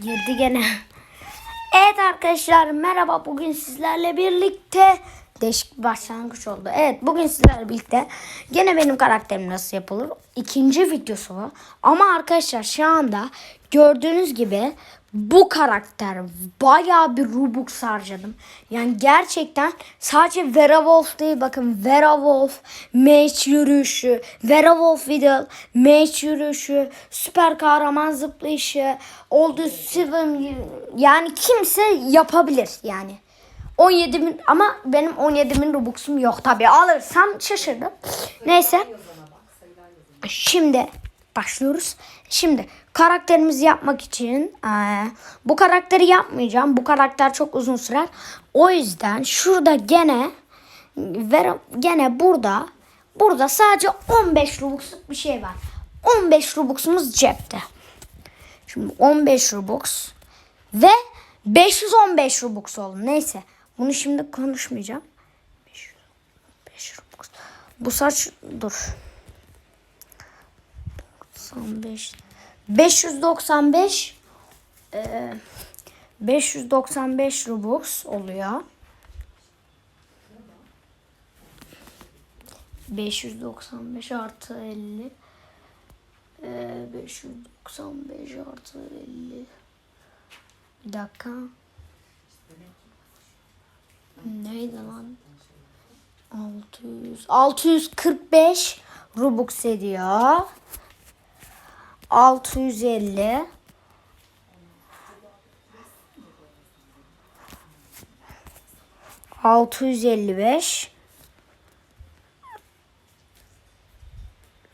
Girdi gene. Evet arkadaşlar merhaba. Bugün sizlerle birlikte değişik bir başlangıç oldu. Evet bugün sizlerle birlikte gene benim karakterim nasıl yapılır ikinci videosu bu. Ama arkadaşlar şu anda gördüğünüz gibi bu karakter bayağı bir Robux harcadım. Yani gerçekten sadece Werewolf değil bakın Werewolf, Mage yürüyüşü, Werewolf video, Mage yürüyüşü, süper kahraman zıplayışı, oldu Steven yani kimse yapabilir yani. 17 bin ama benim 17 bin Robux'um yok tabi alırsam şaşırdım. Neyse. Şimdi başlıyoruz. Şimdi karakterimizi yapmak için eee, bu karakteri yapmayacağım. Bu karakter çok uzun sürer. O yüzden şurada gene ver, gene burada burada sadece 15 Robux'luk bir şey var. 15 Robux'umuz cepte. Şimdi 15 Robux ve 515 Robux oldu. Neyse. Bunu şimdi konuşmayacağım. 505 Robux. Bu saç dur. 95 595 e, 595 Robux oluyor. 595 artı 50 e, 595 artı 50 Bir dakika. Neydi lan? 600 645 Robux ediyor. 650 655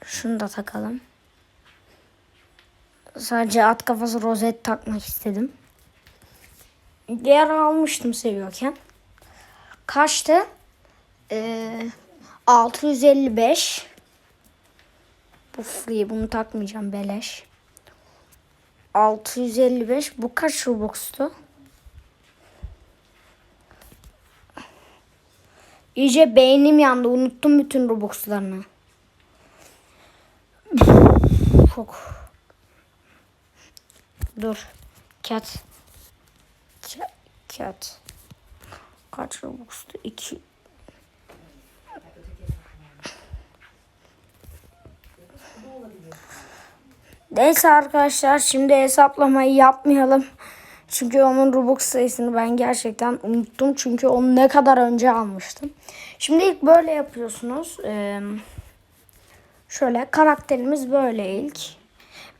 Şunu da takalım. Sadece at kafası rozet takmak istedim. Diğer almıştım seviyorken. Kaçtı? Ee, 655 bu free bunu takmayacağım beleş. 655 bu kaç Robux'tu? İyice beynim yandı. Unuttum bütün Robux'larını. Çok. Dur. Cat. Cat. Kaç Robux'tu? 2 Neyse arkadaşlar şimdi hesaplamayı yapmayalım. Çünkü onun Robux sayısını ben gerçekten unuttum. Çünkü onu ne kadar önce almıştım. Şimdi ilk böyle yapıyorsunuz. Ee, şöyle karakterimiz böyle ilk.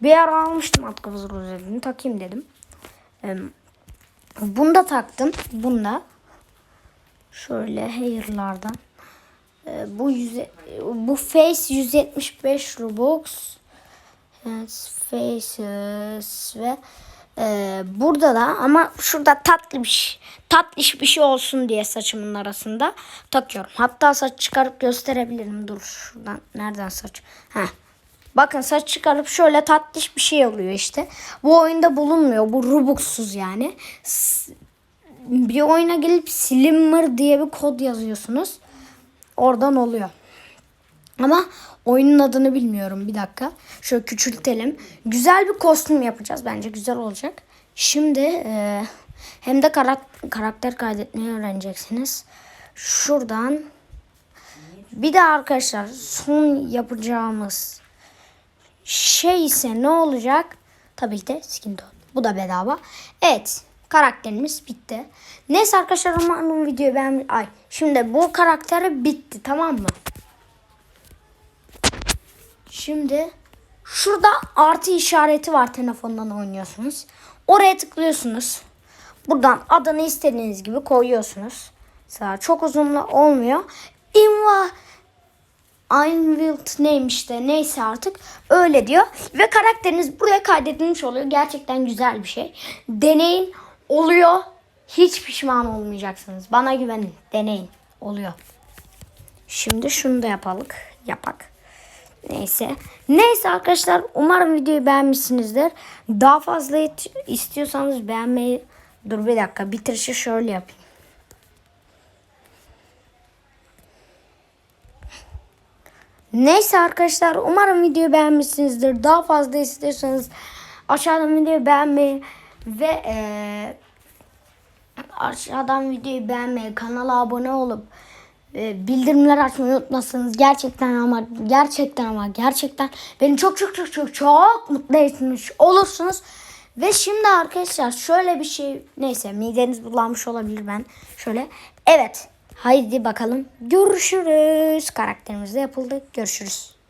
Bir ara almıştım at kafası rozetini takayım dedim. Ee, bunu da taktım. Bunda. Şöyle hair'lardan. Ee, bu yüze, bu face 175 Robux. Faces ve e, burada da ama şurada tatlı bir şey, tatlış bir şey olsun diye saçımın arasında takıyorum. Hatta saç çıkarıp gösterebilirim. Dur şuradan nereden saç? Heh. Bakın saç çıkarıp şöyle tatlış bir şey oluyor işte. Bu oyunda bulunmuyor. Bu Robux'suz yani. S- bir oyuna gelip Slimmer diye bir kod yazıyorsunuz. Oradan oluyor. Ama oyunun adını bilmiyorum. Bir dakika. Şöyle küçültelim. Güzel bir kostüm yapacağız. Bence güzel olacak. Şimdi e, hem de karak- karakter kaydetmeyi öğreneceksiniz. Şuradan bir de arkadaşlar son yapacağımız şey ise ne olacak? Tabii ki de skin tone. Bu da bedava. Evet. Karakterimiz bitti. Neyse arkadaşlar umarım videoyu beğenmiş. Ay şimdi bu karakteri bitti tamam mı? Şimdi şurada artı işareti var telefondan oynuyorsunuz. Oraya tıklıyorsunuz. Buradan adını istediğiniz gibi koyuyorsunuz. Mesela çok uzun olmuyor. Inva Einwild neymiş de neyse artık öyle diyor. Ve karakteriniz buraya kaydedilmiş oluyor. Gerçekten güzel bir şey. Deneyin oluyor. Hiç pişman olmayacaksınız. Bana güvenin. Deneyin. Oluyor. Şimdi şunu da yapalım. Yapak. Neyse. Neyse arkadaşlar umarım videoyu beğenmişsinizdir. Daha fazla istiyorsanız beğenmeyi... Dur bir dakika bitirişi şöyle yapayım. Neyse arkadaşlar umarım videoyu beğenmişsinizdir. Daha fazla istiyorsanız aşağıdan videoyu beğenmeyi Ve eee aşağıdan videoyu beğenmeyi, kanala abone olup e, bildirimler açmayı unutmazsanız gerçekten ama gerçekten ama gerçekten. Beni çok çok çok çok çok mutlu etmiş olursunuz. Ve şimdi arkadaşlar şöyle bir şey neyse mideniz bulanmış olabilir ben. Şöyle evet. Haydi bakalım görüşürüz. Karakterimiz de yapıldı. Görüşürüz.